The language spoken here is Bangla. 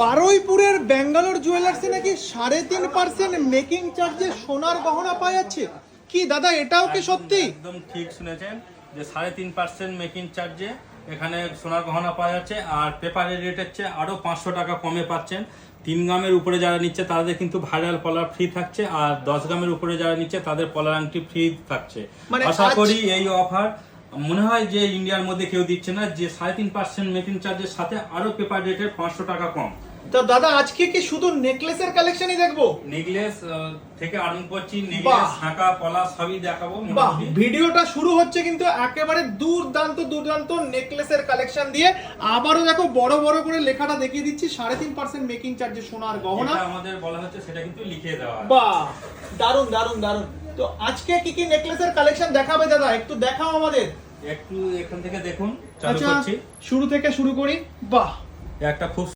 বারুইপুরের ব্যাঙ্গালোর জুয়েলার্সে নাকি সাড়ে তিন পার্সেন্ট মেকিং চার্জে সোনার গহনা পাওয়া যাচ্ছে? কি দাদা এটাও কি সত্যি? একদম ঠিক শুনেছেন যে সাড়ে তিন পার্সেন্ট মেকিং চার্জে এখানে সোনার গহনা পাওয়া যাচ্ছে আর পেপারের রেট হচ্ছে আরও পাঁচশো টাকা কমে পাচ্ছেন। তিন গ্রামের উপরে যারা নিচ্ছে তাদের কিন্তু ভাইরাল পলার ফ্রি থাকছে আর দশ গ্রামের উপরে যারা নিচ্ছে তাদের পলার আংটি ফ্রি থাকছে। মানে আশা করি এই অফার মনে হয় যে ইন্ডিয়ার মধ্যে কেউ দিচ্ছে না যে সাড়ে তিন পার্সেন্ট মেকিং চার্জের সাথে আরও পেপার রেটের পাঁচশো টাকা কম। তো দাদা আজকে কি শুধু নেকলেসের কালেকশনই দেখব? নেকলেস থেকে আরম্ভ করছি নেকলেস শাঁখা পলা সবই দেখাবো ভিডিওটা শুরু হচ্ছে কিন্তু একেবারে দুর্দান্ত দুর্দান্ত নেকলেসের কালেকশন দিয়ে। আবারও দেখো বড় বড় করে লেখাটা দেখিয়ে দিচ্ছি সাড়ে তিন পার্সেন্ট মেকিং চার্জে সোনার গহনা। আমাদের বলা হচ্ছে সেটা কিন্তু লিখে দেওয়া। বাহ! দারুণ দারুণ দারুণ তো আজকে কি কি নেকলেসের কালেকশন দেখাবে দাদা? একটু দেখাও আমাদের। একটু এখান থেকে দেখুন চালু আচ্ছা করছি। শুরু থেকে শুরু করি। বাহ! একটা খুব